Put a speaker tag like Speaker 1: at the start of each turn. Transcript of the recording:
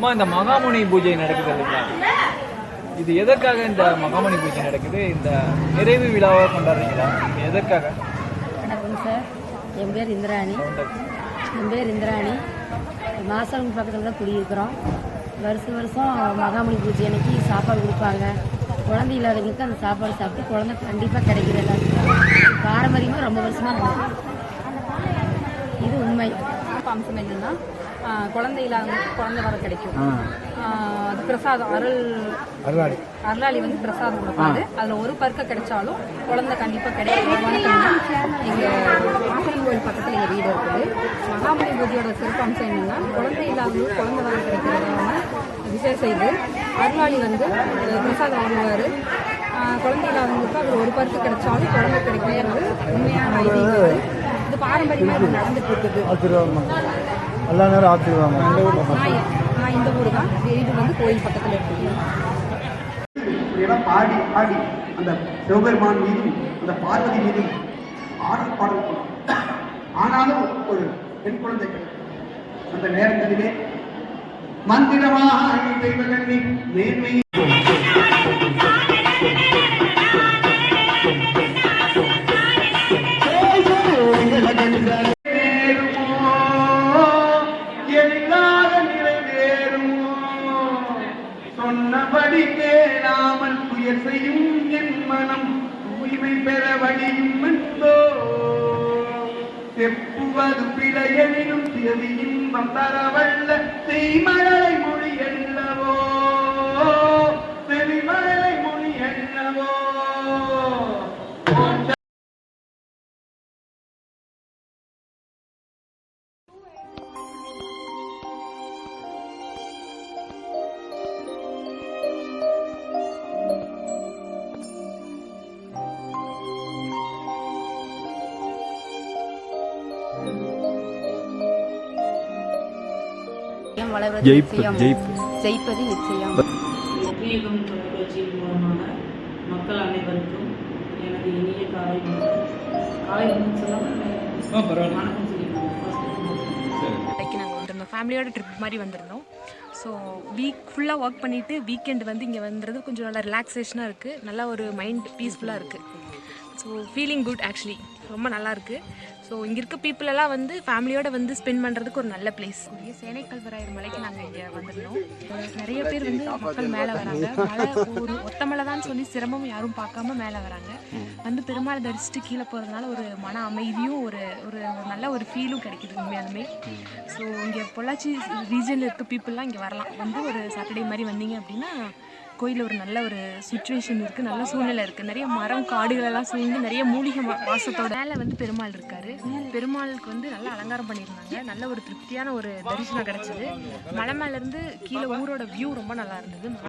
Speaker 1: அம்மா இந்த மகாமுனி பூஜை நடக்குது இல்லைங்களா? இது எதற்காக இந்த மகாமுனி பூஜை நடக்குது? இந்த நிறைவு விழாவை கொண்டாடுறீங்களா? எதற்காக?
Speaker 2: வணக்கம் சார். என் பேர் இந்திராணி. என் பேர் இந்திராணி. மாசம் பக்கத்தில் தான் குடியிருக்கிறோம். வருஷம் வருஷம் மகாமணி பூஜை அன்னைக்கு சாப்பாடு கொடுப்பாங்க. குழந்தை இல்லாதவங்களுக்கு அந்த சாப்பாடு சாப்பிட்டு குழந்தை கண்டிப்பாக கிடைக்குது எல்லாத்துக்கும். பாரம்பரியமாக ரொம்ப வருஷமாக இது உண்மை.
Speaker 3: அம்சம் என்னன்னா குழந்தை இல்லாதவங்களுக்கு குழந்தை வர கிடைக்கும். அது பிரசாதம் அருள். அருளாளி. வந்து பிரசாதம் கொடுப்பாரு அதுல ஒரு பருக்க கிடைச்சாலும் குழந்தை கண்டிப்பா கிடைக்கும். எங்க மாசன் கோயில் பக்கத்துல எங்க வீடு இருக்குது. மகாமணி பூஜையோட சிறப்பு அம்சம் என்னன்னா குழந்தை இல்லாதவங்களுக்கு குழந்தை வர கிடைக்கிறதான விசேஷம் இது. அருளாளி வந்து பிரசாதம் வாங்குவாரு. குழந்தை இல்லாதவங்களுக்கு அது ஒரு பருக்க கிடைச்சாலும் குழந்தை கிடைக்கிறது உண்மையான இது. இது பாரம்பரியமா இது நடந்துட்டு இருக்குது.
Speaker 4: எல்லா நேரம்
Speaker 3: நான் இந்த ஊர் தான். வீடு வந்து கோயில் பக்கத்தில்
Speaker 5: இப்படியெல்லாம் பாடி பாடி. அந்த சிவபெருமான் மீதும் அந்த பார்வதி மீதும் ஆடல் பாடல் ஆனாலும் ஒரு பெண் குழந்தை. அந்த நேரங்களிலே மந்திரமாக மேன்மை சொன்னபடி கேளாமல் துயர் செய்யும் என் மனம் தூய்மை பெற வழியும் என்போ செப்புவது பிழையெனினும் தியதி இன்பம் தரவல்ல.
Speaker 2: நிச்சயம் வளர்வது நிச்சயம்.
Speaker 4: ஜெயிப்பு.
Speaker 2: ஜெயிப்பது நிச்சயம்.
Speaker 6: வீகம் தொலைக்காட்சியின் மூலமாக மக்கள் அனைவருக்கும் எனது இனிய காலை வணக்கம். காலை வணக்கம்
Speaker 7: நாங்கள் வந்திருந்தோம் ஃபேமிலியோட ட்ரிப் மாதிரி வந்திருந்தோம். ஸோ வீக் ஃபுல்லாக ஒர்க் பண்ணிவிட்டு வீக்கெண்ட் வந்து இங்கே வந்துறது கொஞ்சம் நல்லா ரிலாக்ஸேஷனாக இருக்குது நல்லா ஒரு மைண்ட் பீஸ்ஃபுல்லாக இருக்குது ஸோ ஃபீலிங் குட் ஆக்சுவலி ரொம்ப நல்லாயிருக்கு ஸோ இங்கே இருக்க பீப்புளெல்லாம் வந்து ஃபேமிலியோடு வந்து ஸ்பெண்ட் பண்ணுறதுக்கு ஒரு நல்ல பிளேஸ் சேனை வராயிரம் மலைக்கு நாங்கள் இங்கே வந்துருந்தோம். நிறைய பேர் வந்து மக்கள் மேலே வராங்க. மழை ஒரு ஒத்த மலை தான் சொல்லி சிரமம் யாரும் பார்க்காம மேலே வராங்க. வந்து பெருமாளை தரிசிட்டு கீழே போகிறதுனால ஒரு மன அமைதியும் ஒரு ஒரு நல்ல ஒரு ஃபீலும் கிடைக்கிது உண்மையாலுமே. ஸோ இங்கே பொள்ளாச்சி ரீஜனில் இருக்க பீப்புளெலாம் இங்கே வரலாம். வந்து ஒரு சாட்டர்டே மாதிரி வந்தீங்க அப்படின்னா கோயிலில் ஒரு நல்ல ஒரு சுச்சுவேஷன் இருக்குது நல்ல சூழ்நிலை இருக்குது நிறைய மரம் காடுகளெல்லாம் சூழ்ந்து நிறைய மூலிகை வாசத்தோட மேலே வந்து பெருமாள் இருக்காரு. பெருமாளுக்கு வந்து நல்லா அலங்காரம் பண்ணியிருந்தாங்க. நல்ல ஒரு திருப்தியான ஒரு தரிசனம் கிடச்சிது. மலை மேலேருந்து கீழே ஊரோட வியூ ரொம்ப நல்லா இருந்தது.